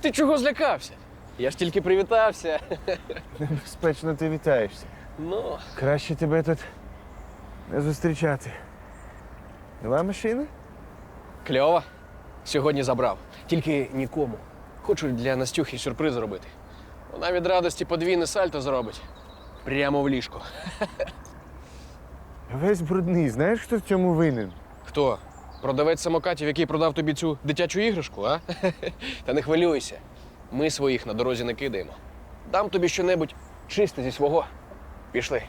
Ти чого злякався? Я ж тільки привітався. Безпечно ти вітаєшся. Ну, Краще тебе тут не зустрічати. Нова машина? кльово. Сьогодні забрав. Тільки нікому. Хочу для Настюхи сюрприз зробити. Вона від радості подвійне сальто зробить. Прямо в ліжко. Весь брудний. Знаєш, хто в цьому винен? Хто? Продавець самокатів, який продав тобі цю дитячу іграшку, а? Та не хвилюйся. Ми своїх на дорозі не кидаємо. Дам тобі щонебудь чисте зі свого. Пішли.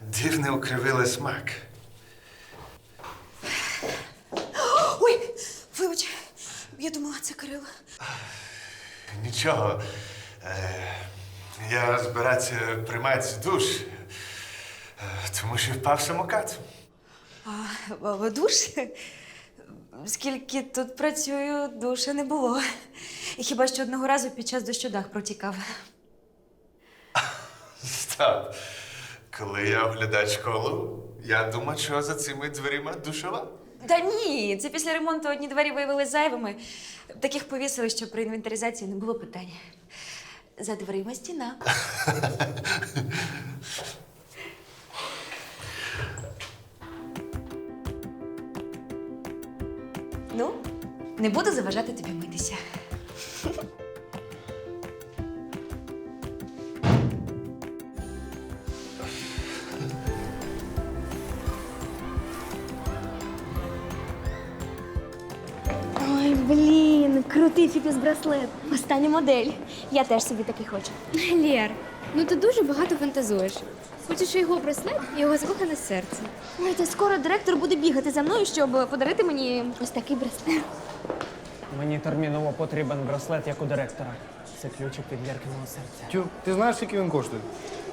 Дивне укривили смак. Ой, вибач, я думала, це Кирило. Нічого. Е, я збирався приймати душ, е, тому що впав самокат. А душ? Скільки тут працюю, душа не було. Хіба що одного разу під час дощу дах протікав. Стоп. Коли я оглядав школу, я думав, що за цими дверима душова. Та ні, це після ремонту одні двері виявилися зайвими. Таких повісили, що при інвентаризації не було питань. За дверима стіна. ну, не буду заважати тобі митися. Крутий фітнес-браслет. Остання модель. Я теж собі такий хочу. Лєр, ну ти дуже багато фантазуєш. Хочеш його браслет і його закохане серце. Ой, та скоро директор буде бігати за мною, щоб подарити мені ось такий браслет. Мені терміново потрібен браслет, як у директора. Це ключик від Лєркиного серця. Тю, ти знаєш, скільки він коштує?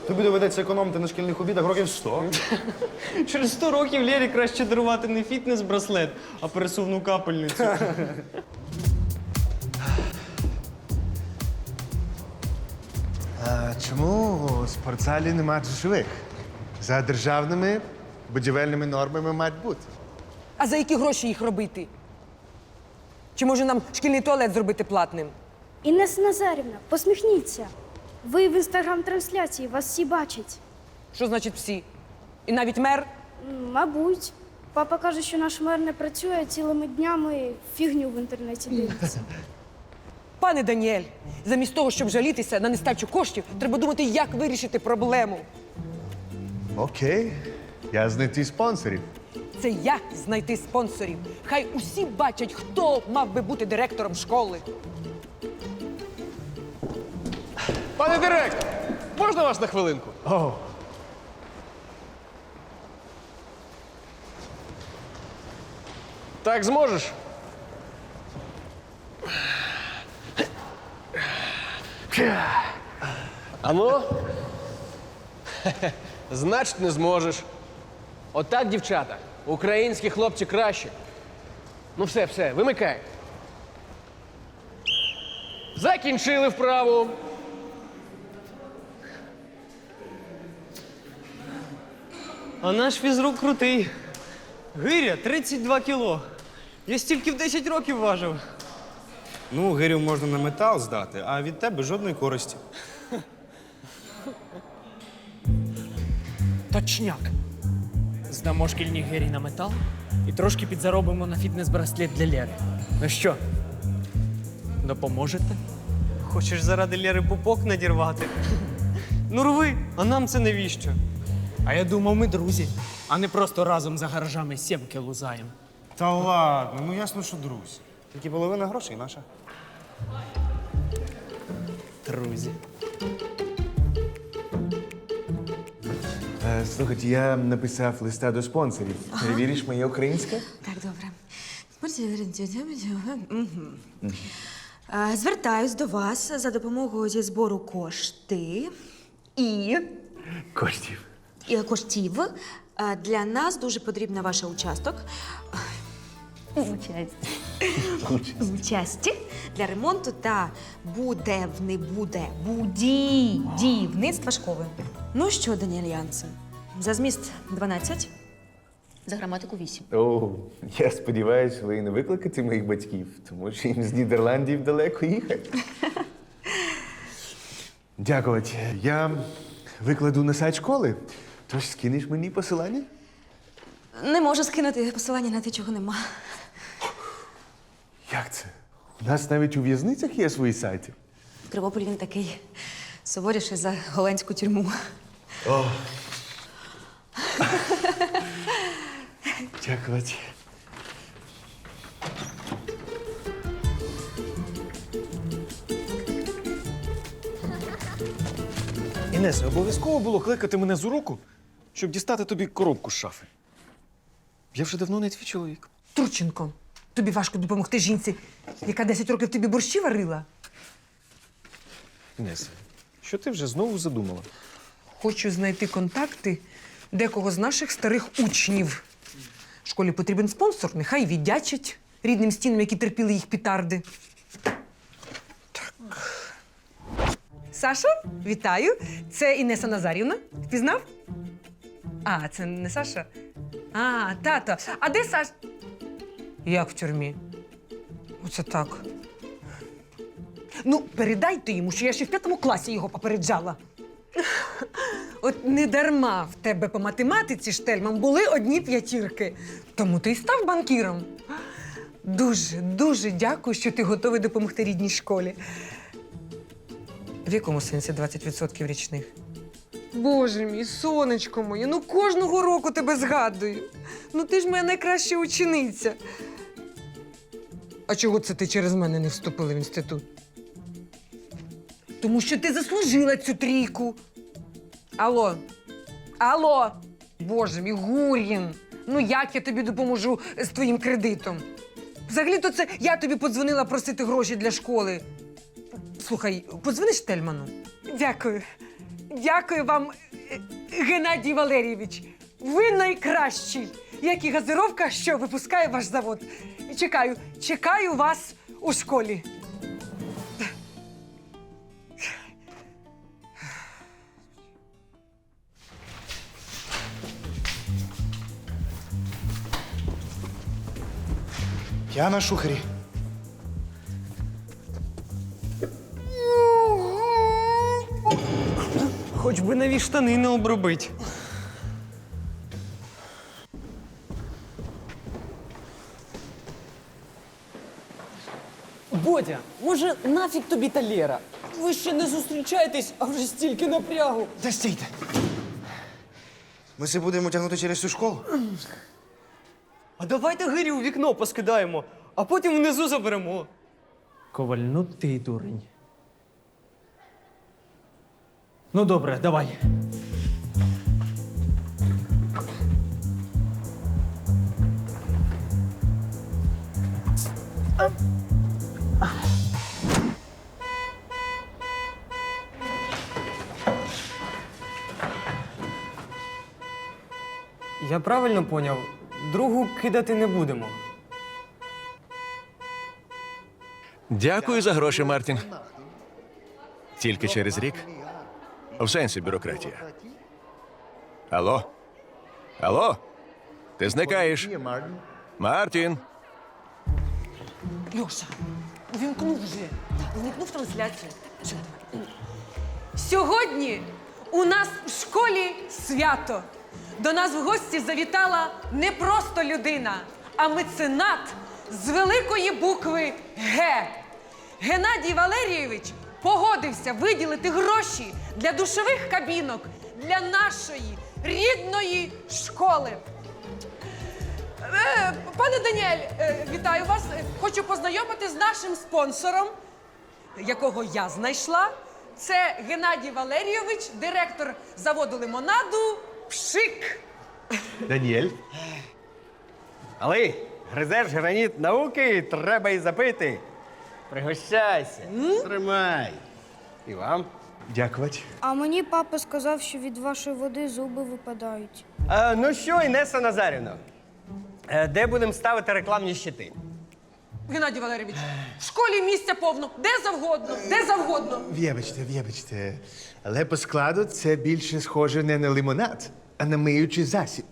Тобі доведеться економити на шкільних обідах років 100. Через 100 років Лєрі краще дарувати не фітнес-браслет, а пересувну капельницю. чому у спортзалі нема душових? За державними будівельними нормами мають бути. А за які гроші їх робити? Чи може нам шкільний туалет зробити платним? Інеса Назарівна, посміхніться. Ви в інстаграм-трансляції, вас всі бачать. Що значить всі? І навіть мер? Мабуть. Папа каже, що наш мер не працює а цілими днями фігню в інтернеті дивиться. Пане Даніель, замість того, щоб жалітися на нестачу коштів, треба думати, як вирішити проблему. Окей. Я знайти спонсорів. Це я знайти спонсорів. Хай усі бачать, хто мав би бути директором школи. Пане директор, можна вас на хвилинку? О, Так зможеш? Ану? Значить, не зможеш. Отак, дівчата, українські хлопці краще. Ну все, все, вимикай. Закінчили вправу. А наш фізрук крутий. Гиря 32 кіло. Я стільки в 10 років важив. Ну, гирю можна на метал здати, а від тебе жодної користі. Точняк. Здамо шкільні гирі на метал і трошки підзаробимо на фітнес-браслет для Лєри. Ну що, допоможете? Хочеш заради Лєри пупок надірвати? Ну рви, а нам це навіщо? А я думав, ми друзі, а не просто разом за гаражами сімки лузаємо. Та ладно, ну ясно, що друзі. Тільки половина грошей наша. Друзі. е, слухайте, я написав листа до спонсорів. Перевіриш моє українське? Так, добре. Мгм. Е, Звертаюсь до вас за допомогою зі збору кошти і, Коштів. і коштів. Е, Для нас дуже потрібна ваша участок. Вибачаюсь. Участі для ремонту та буде в не буде будівництва школи. Ну що, Даніель Янсен, за зміст 12, за граматику 8. О, я сподіваюся, ви не викликаєте моїх батьків, тому що їм з Нідерландів далеко їхати. Дякувати. Я викладу на сайт школи. Тож скинеш мені посилання? Не можу скинути посилання на те, чого нема. Як це? У нас навіть у в'язницях є свої сайти. В Кривополі він такий суворіший за голландську тюрму. Дякувати. Інесе, обов'язково було кликати мене з уроку, щоб дістати тобі коробку з шафи. Я вже давно не твій чоловік. Турченко, тобі важко допомогти жінці, яка 10 років тобі борщі варила. Інесе, що ти вже знову задумала? Хочу знайти контакти декого з наших старих учнів. Школі потрібен спонсор, нехай віддячить рідним стінам, які терпіли їх пітарди. Так. Саша, вітаю. Це Інеса Назарівна. Впізнав? А, це не Саша. А, тато. А де Саш? Як в тюрмі? Оце так. Ну, передайте йому, що я ще в п'ятому класі його попереджала. От не дарма в тебе по математиці, Штельман, були одні п'ятірки. Тому ти й став банкіром. Дуже, дуже дякую, що ти готовий допомогти рідній школі. В якому сенсі 20% річних? Боже мій, сонечко моє, ну кожного року тебе згадую. Ну ти ж моя найкраща учениця. А чого це ти через мене не вступила в інститут? Тому що ти заслужила цю трійку. Алло. Алло. Боже мій, Гур'їн. Ну як я тобі допоможу з твоїм кредитом? Взагалі-то це я тобі подзвонила просити гроші для школи. Слухай, подзвониш Тельману? Дякую. Дякую вам, Геннадій Валерійович. Ви найкращий, як і газировка, що випускає ваш завод. Чекаю, чекаю вас у школі. Я на шухері. Би нові штани не обробить. Бодя, може нафіг тобі та Лєра? Ви ще не зустрічаєтесь, а вже стільки напрягу. Та стійте. Ми це будемо тягнути через всю школу? А давайте гирі у вікно поскидаємо, а потім внизу заберемо. Коваль, ну ти дурень. Ну добре, давай. Я правильно поняв, другу кидати не будемо. Дякую за гроші, Мартін. Тільки через рік. В сенсі бюрократія. Алло? Алло? Ти зникаєш? Мартін. Льоша, увімкнув вже. Зникнув трансляцію. Давай. Сьогодні у нас в школі свято. До нас в гості завітала не просто людина, а меценат з великої букви Г. Геннадій Валерійович погодився виділити гроші для душових кабінок для нашої рідної школи. Е, Пане Даніель, е, вітаю вас. Хочу познайомити з нашим спонсором, якого я знайшла. Це Геннадій Валерійович, директор заводу лимонаду Пшик. Даніель. Але гризеш граніт науки, треба і запити. Пригощайся. Тримай. І вам. Дякувати. А мені папа сказав, що від вашої води зуби випадають. А, ну що, Інеса Назарівна, е, де будемо ставити рекламні щити? Геннадій Валерійович, в школі місця повно, де завгодно, де завгодно. Вибачте, вибачте. Але по складу це більше схоже не на лимонад, а на миючий засіб.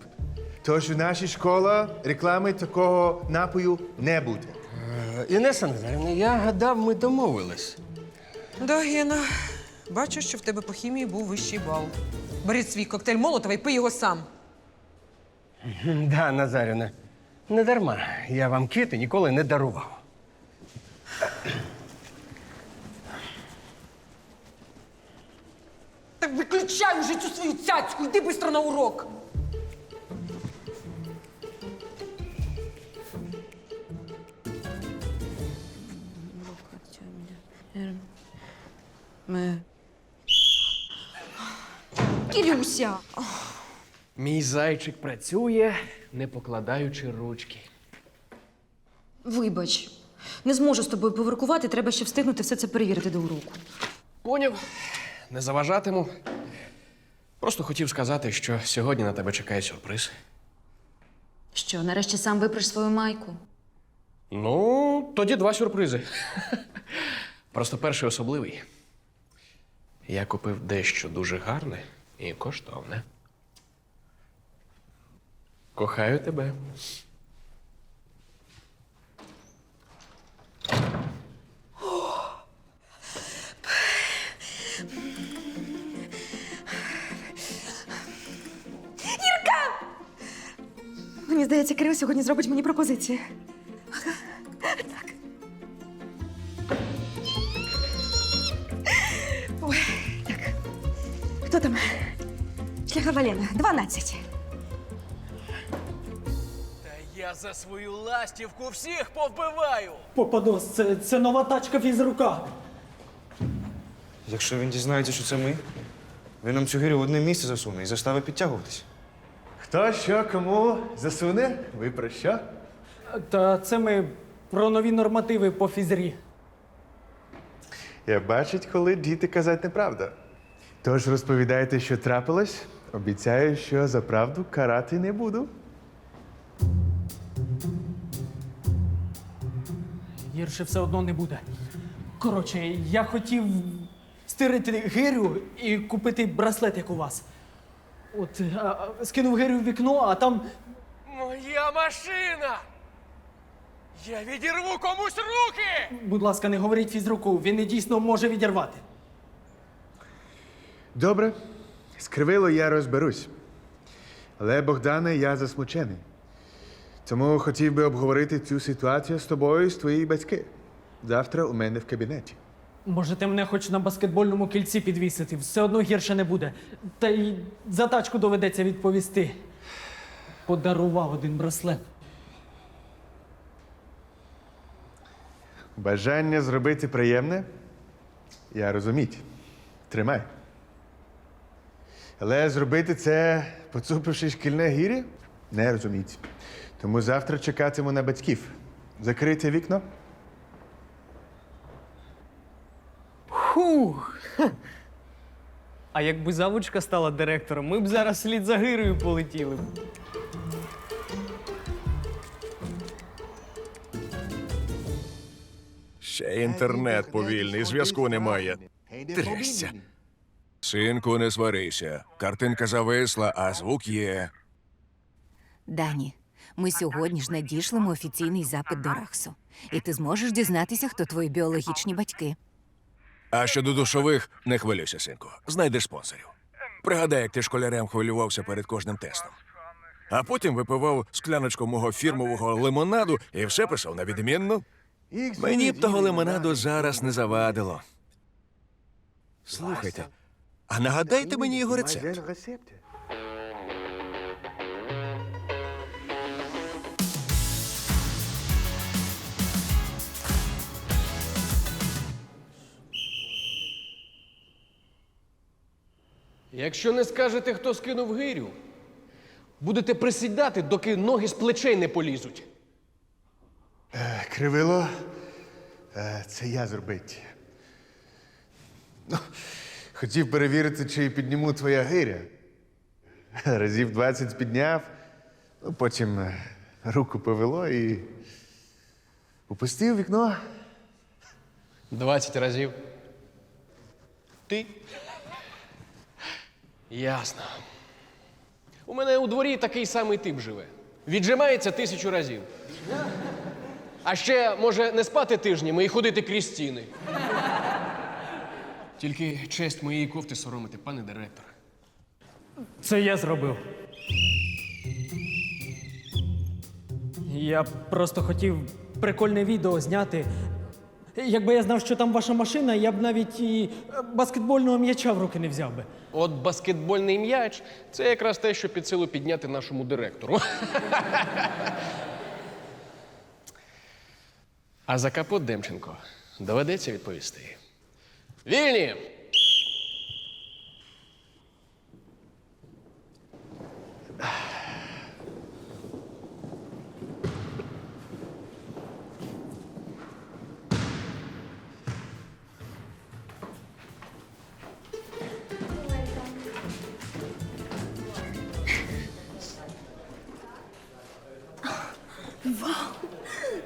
Тож у нашій школі реклами такого напою не буде. Е, Інеса Назарівна, я гадав, ми домовились. Да, Гена, бачу, що в тебе по хімії був вищий бал. Бери свій коктейль Молотова і пий його сам. Да, Назарівна, не дарма. Я вам квіти ніколи не дарував. Так виключай уже цю свою цяцьку, йди швидко на урок. Кірюся! Мій зайчик працює, не покладаючи ручки. Вибач, не зможу з тобою поверкувати, треба ще встигнути все це перевірити до уроку. Поняв, не заважатиму. Просто хотів сказати, що сьогодні на тебе чекає сюрприз. Що, нарешті сам випреш свою майку? Ну, тоді два сюрпризи. Просто перший особливий. Я купив дещо дуже гарне і коштовне. Кохаю тебе. Мені здається, Кирил сьогодні зробить мені пропозицію. Шляхова Лена, 12. Я за свою ластівку всіх повбиваю. Попадос, це, це нова тачка фізрука. Якщо він дізнається, що це ми, він нам цю гирю в одне місце засуне і заставить підтягуватись. Хто що кому засуне? Ви про що? Та це ми про нові нормативи по фізрі. Я бачить, коли діти казати неправду. Тож розповідайте, що трапилось. Обіцяю, що за правду карати не буду. Гірше все одно не буде. Коротше, я хотів стирити гирю і купити браслет, як у вас. От, а, а, скинув гирю в вікно, а там Моя машина! Я відірву комусь руки! Будь ласка, не говоріть фізруку, він не дійсно може відірвати. Добре, з кривило я розберусь. Але, Богдане, я засмучений. Тому хотів би обговорити цю ситуацію з тобою і з твоїми батьки. Завтра у мене в кабінеті. Можете мене хоч на баскетбольному кільці підвісити, все одно гірше не буде. Та й за тачку доведеться відповісти. Подарував один браслет. Бажання зробити приємне? Я розуміть. Тримай. Але зробити це, поцупивши шкільне гір'я? Не розуміть. Тому завтра чекатиму на батьків. Закрите вікно? Фух. А якби завучка стала директором, ми б зараз слід за гирою полетіли. б. Ще інтернет повільний, зв'язку немає. Трясся. Синку, не сварися. Картинка зависла, а звук є. Дані, ми сьогодні ж надішлемо офіційний запит до Рахсу. І ти зможеш дізнатися, хто твої біологічні батьки. А щодо душових, не хвилюйся, синку. Знайдеш спонсорів. Пригадай, як ти школярем хвилювався перед кожним тестом. А потім випивав скляночку мого фірмового лимонаду і все писав на відмінно. Мені б того лимонаду зараз не завадило. Слухайте, а нагадайте мені його рецепт. Якщо не скажете, хто скинув гирю, будете присідати, доки ноги з плечей не полізуть. Е, Кривило, е, це я зробити. Ну, хотів перевірити, чи підніму твоя гиря. Разів 20 підняв, ну, потім е, руку повело і Упустив вікно. 20 разів. Ти? Ясно. У мене у дворі такий самий тип живе. Віджимається тисячу разів. А ще може не спати тижнями і ходити крізь стіни. Тільки честь моєї кофти соромити, пане директор. Це я зробив. Я просто хотів прикольне відео зняти. Якби я знав, що там ваша машина, я б навіть і е, баскетбольного м'яча в руки не взяв би. От баскетбольний м'яч це якраз те, що під силу підняти нашому директору. А за капот Демченко доведеться відповісти. Вільні!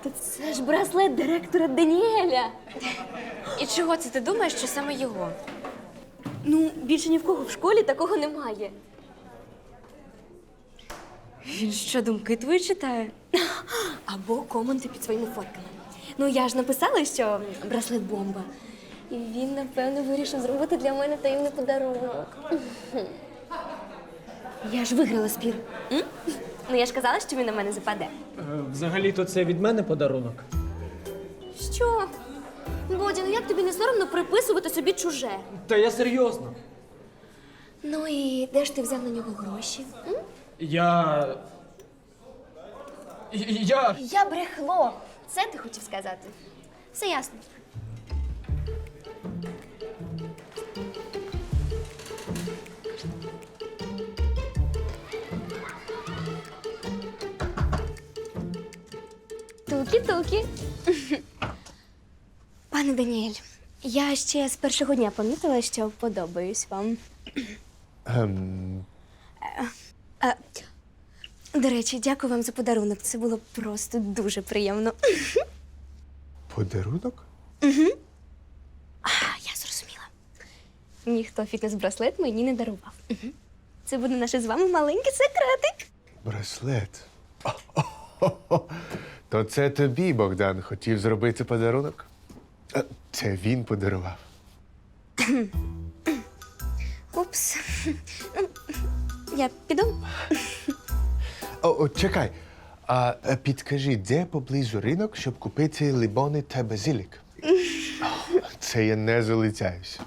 Та це ж браслет директора Даніеля. І чого це ти думаєш, що саме його? Ну, більше ні в кого в школі такого немає. Він що, думки твої читає? Або коменти під своїми фотками. Ну, я ж написала, що браслет бомба. І він, напевно, вирішив зробити для мене таємний подарунок. Я ж виграла спір. М? Ну, я ж казала, що він на мене западе. Е, Взагалі-то це від мене подарунок. Що? Бодя, ну як тобі не соромно приписувати собі чуже? Та я серйозно. Ну і де ж ти взяв на нього гроші? М? Я. Я. Я брехло. Це ти хотів сказати. Все ясно. Тукі-тукі. Пане Даніель, я ще з першого дня помітила, що подобаюсь вам. Ем, А, до речі, дякую вам за подарунок. Це було просто дуже приємно. подарунок? А, я зрозуміла. Ніхто фітнес-браслет мені не дарував. Мгм. Це буде наш з вами маленький секретик. Браслет. То це тобі, Богдан, хотів зробити подарунок? Це він подарував. Упс. Я піду. О, о, чекай. А е, підкажи, де поблизу ринок, щоб купити либони та базилік? О, Це я не залицяюся.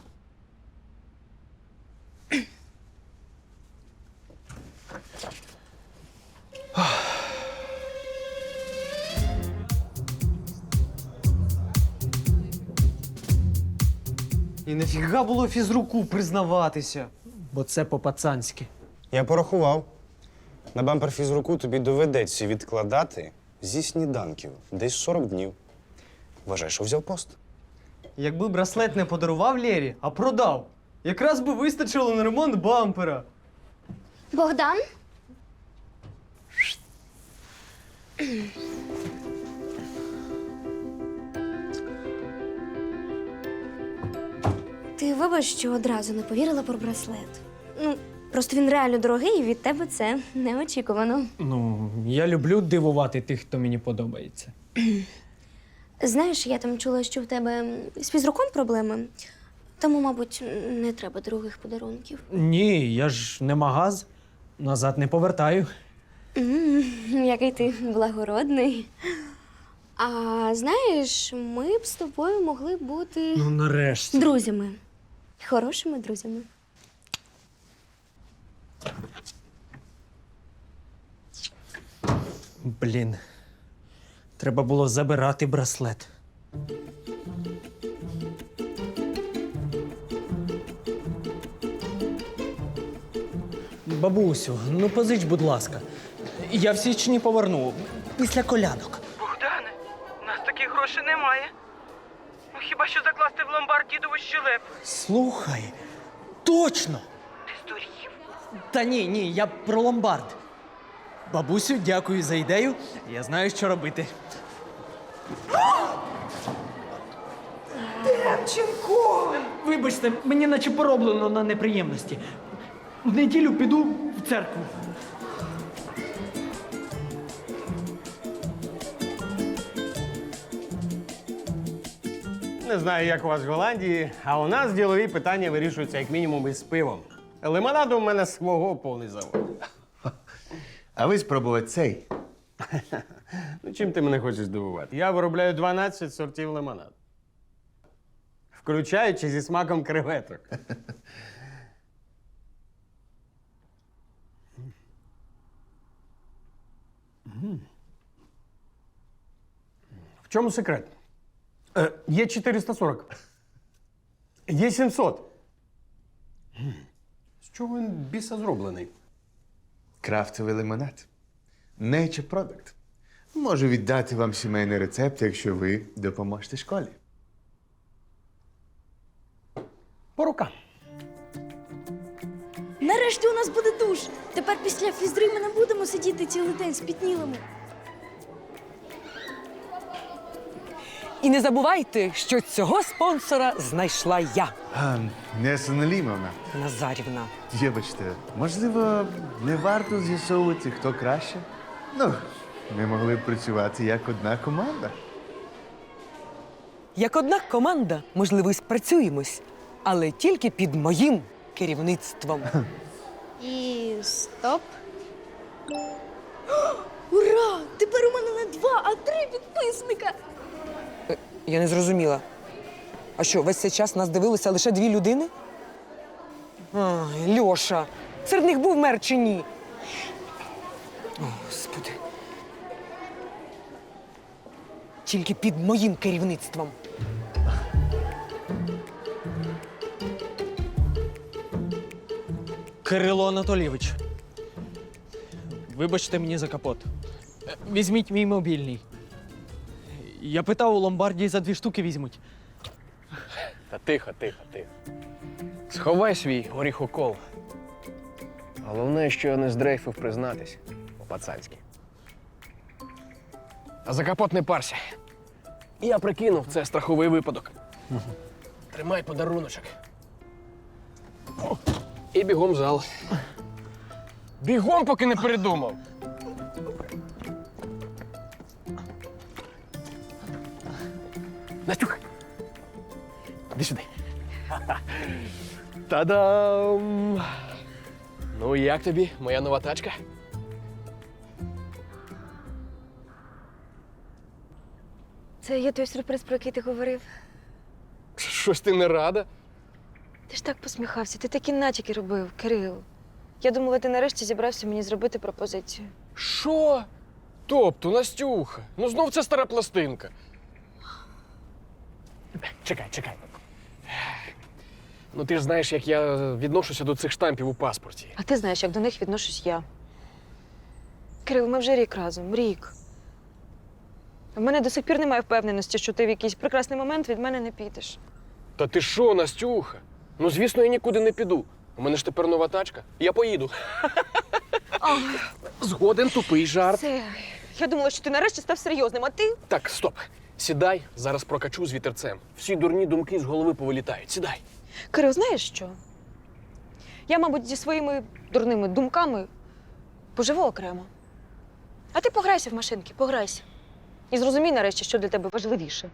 І нафіга було фізруку признаватися, бо це по-пацанськи. Я порахував. На бампер фізруку тобі доведеться відкладати зі сніданків десь 40 днів. Вважай, що взяв пост. Якби браслет не подарував Лєрі, а продав, якраз би вистачило на ремонт бампера. Богдан? Ти вибач, що одразу не повірила про браслет. Ну, просто він реально дорогий, і від тебе це неочікувано. Ну, я люблю дивувати тих, хто мені подобається. Знаєш, я там чула, що в тебе з фізруком проблеми, тому, мабуть, не треба других подарунків. Ні, я ж не магаз, назад не повертаю. М, Який ти благородний. А знаєш, ми б з тобою могли бути Ну, нарешті. друзями. Хорошими друзями. Блін. Треба було забирати браслет. Бабусю, ну позич, будь ласка. Я в січні поверну після колядок. Богдане, у нас таких грошей немає. Хіба що закласти в ломбард дідову щелеп? Слухай, точно! Ти здурів? Та ні, ні, я про ломбард. Бабусю, дякую за ідею. Я знаю, що робити. Демченко! Вибачте, мені наче пороблено на неприємності. В неділю піду в церкву. Не знаю, як у вас в Голландії, а у нас ділові питання вирішуються як мінімум із пивом. Лимонаду у мене свого повний завод. А ви спробувати цей. Ну, чим ти мене хочеш здивувати? Я виробляю 12 сортів лимонаду. Включаючи зі смаком креветок. В чому секрет? Е, є 440. Є 700. М. З чого він біса зроблений? Крафтовий лимонад. Nature Product. Можу віддати вам сімейний рецепт, якщо ви допоможете школі. По рукам. Нарешті у нас буде душ. Тепер після фізри ми не будемо сидіти цілий день спітнілими. І не забувайте, що цього спонсора знайшла я, А, Неса Налімовна, Назарівна. вибачте, можливо, не варто з'ясовувати, хто краще? Ну, ми могли б працювати як одна команда. Як одна команда, можливо, і спрацюємось, але тільки під моїм керівництвом. І стоп. Ура! Тепер у мене не два, а три підписника. Я не зрозуміла. А що, весь цей час нас дивилися лише дві людини? Ай, Льоша, серед них був мер чи ні? О, Господи. Тільки під моїм керівництвом. Кирило Анатолійович. Вибачте мені за капот. Е, Візьміть мій мобільний. Я питав у ломбарді за дві штуки візьмуть. Та тихо, тихо, тихо. Сховай свій горіхокол. Головне, що я не здрейфив признатись по-пацанськи. А за капот не парся. Я прикинув, це страховий випадок. Тримай подаруночок. І бігом в зал. Бігом, поки не передумав. Настюха, іди сюди. Та-дам! Ну, як тобі, моя нова тачка? Це є той сюрприз, про який ти говорив. Щось ти не рада? Ти ж так посміхався, ти такі натяки робив, Кирил. Я думала, ти нарешті зібрався мені зробити пропозицію. Що? Тобто, Настюха, ну знов це стара пластинка. Чекай, чекай. Ну, ти ж знаєш, як я відношуся до цих штампів у паспорті. А ти знаєш, як до них відношусь я. Кирил, ми вже рік разом, рік. В мене до сих пір немає впевненості, що ти в якийсь прекрасний момент від мене не підеш. Та ти що, Настюха? Ну, звісно, я нікуди не піду. У мене ж тепер нова тачка. Я поїду. Згоден тупий жарт. Це. Я думала, що ти нарешті став серйозним, а ти. Так, стоп. Сідай, зараз прокачу з вітерцем. Всі дурні думки з голови повилітають. Сідай. Кирил, знаєш що? Я, мабуть, зі своїми дурними думками поживу окремо. А ти пограйся в машинки, пограйся. І зрозумій нарешті, що для тебе важливіше.